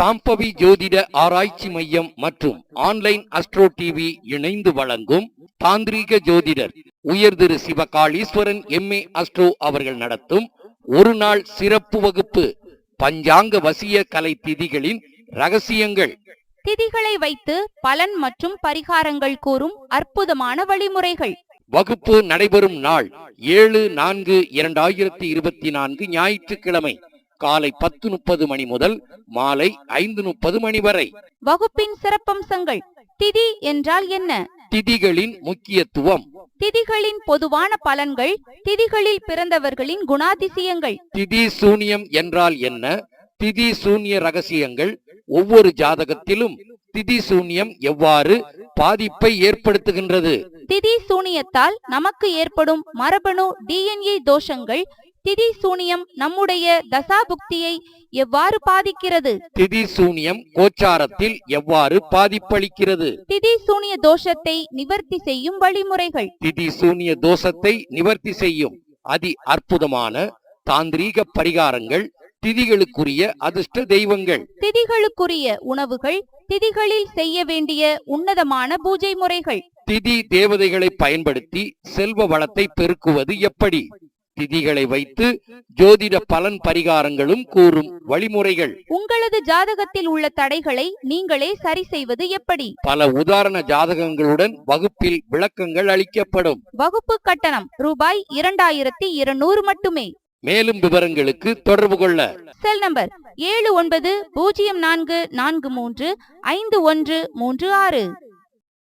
சாம்பவி ஜோதிட ஆராய்ச்சி மையம் மற்றும் ஆன்லைன் அஸ்ட்ரோ டிவி இணைந்து வழங்கும் தாந்திரீக ஜோதிடர் உயர் திரு சிவகாளீஸ்வரன் எம்ஏ அஸ்ட்ரோ அவர்கள் நடத்தும் ஒரு நாள் சிறப்பு வகுப்பு பஞ்சாங்க வசிய கலை திதிகளின் ரகசியங்கள். திதிகளை வைத்து பலன் மற்றும் பரிகாரங்கள் கூறும் அற்புதமான வழிமுறைகள். வகுப்பு நடைபெறும் நாள் ஏழு நான்கு இரண்டாயிரத்தி இருபத்தி நான்கு ஞாயிற்றுக்கிழமை. காலை பத்து முப்பது மணி முதல் மாலை ஐந்து முப்பது மணி வரை. வகுப்பின் சிறப்பம்சங்கள் திதி என்றால் என்ன? திதிகளின் முக்கியத்துவம். திதிகளின் பொதுவான பலன்கள் திதிகளில் பிறந்தவர்களின் குணாதிசயங்கள். திதி சூனியம் என்றால் என்ன? திதி சூன்ய ரகசியங்கள் ஒவ்வொரு ஜாதகத்திலும் திதி சூன்யம் எவ்வாறு பாதிப்பை ஏற்படுத்துகின்றது? திதி சூனியத்தால் நமக்கு ஏற்படும் மரபணு டிஎன்ஏ தோஷங்கள் திதி சூனியம் நம்முடைய தசாபுக்தியை எவ்வாறு பாதிக்கிறது? திதி சூனியம் கோச்சாரத்தில் எவ்வாறு பாதிப்பளிக்கிறது? திதி சூனிய தோஷத்தை நிவர்த்தி செய்யும் வழிமுறைகள். திதி சூன்ய தோஷத்தை நிவர்த்தி செய்யும் அதி அற்புதமான தாந்திரீக பரிகாரங்கள் திதிகளுக்குரிய அதிர்ஷ்ட தெய்வங்கள். திதிகளுக்குரிய உணவுகள் திதிகளில் செய்ய வேண்டிய உன்னதமான பூஜை முறைகள். திதி தேவதைகளை பயன்படுத்தி செல்வ வளத்தை பெருக்குவது எப்படி? திதிகளை வைத்து ஜோதிட பலன் பரிகாரங்களும் கூறும் வழிமுறைகள். உங்களது ஜாதகத்தில் உள்ள தடைகளை நீங்களே சரி செய்வது எப்படி? பல உதாரண ஜாதகங்களுடன் வகுப்பில் விளக்கங்கள் அளிக்கப்படும். வகுப்பு கட்டணம் ரூபாய் இரண்டாயிரத்தி இருநூறு மட்டுமே. மேலும் விவரங்களுக்கு தொடர்பு கொள்ள. செல் நம்பர் ஏழு ஒன்பது பூஜ்ஜியம் நான்கு நான்கு மூன்று ஐந்து ஒன்று மூன்று ஆறு.